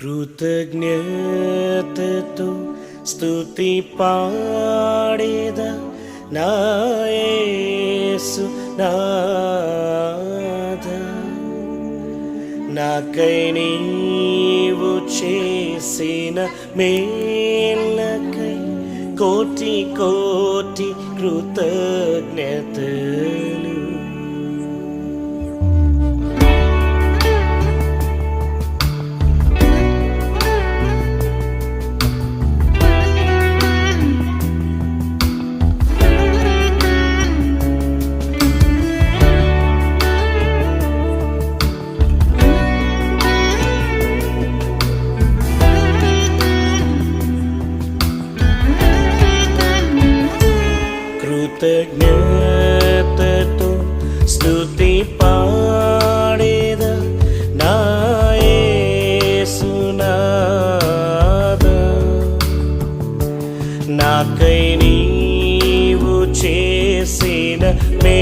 కృతజ్ఞతతో స్థుతి పాడేద నాయసు నాథ. నాకై నీవు చేసిన మేళ్ళకై కోటి కోటి కృతజ్ఞతలు. కృతజ్ఞతతో స్థుతి పాడేద నాయసునాద నాకై నీవు చేసిన మే